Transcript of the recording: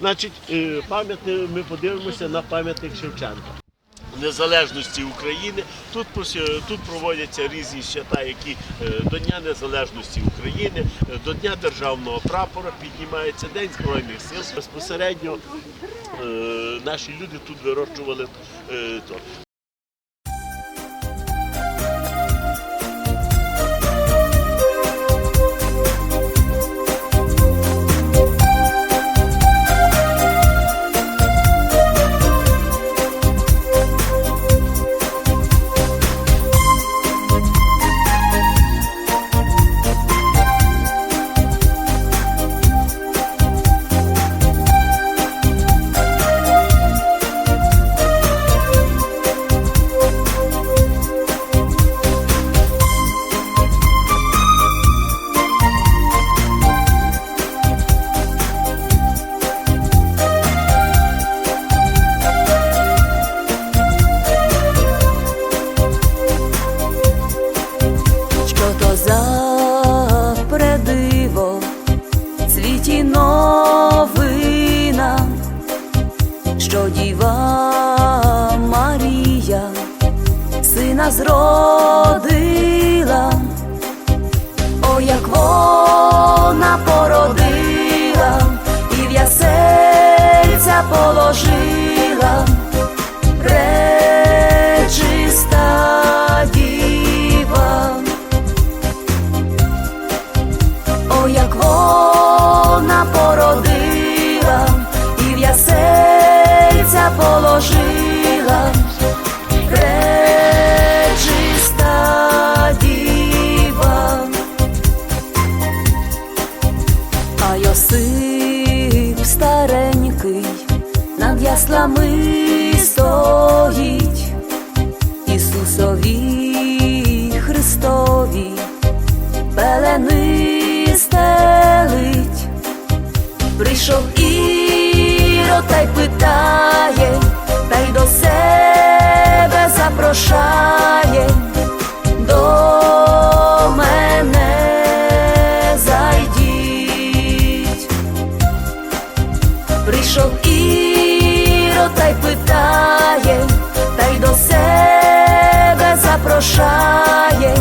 Значить, е, пам'ятник, ми подивимося на пам'ятник Шевченка. Незалежності України тут тут проводяться різні свята, які е, до Дня Незалежності України, е, до Дня Державного прапора піднімається День Збройних сил. Безпосередньо наші люди тут вирощували то. Що діва Марія сина зродила, о, як вона а Йосип старенький над яслами стоїть, Ісусові Христові запрошає, до мене зайдіть. Прийшов Іро та й питає, та й до себе запрошає.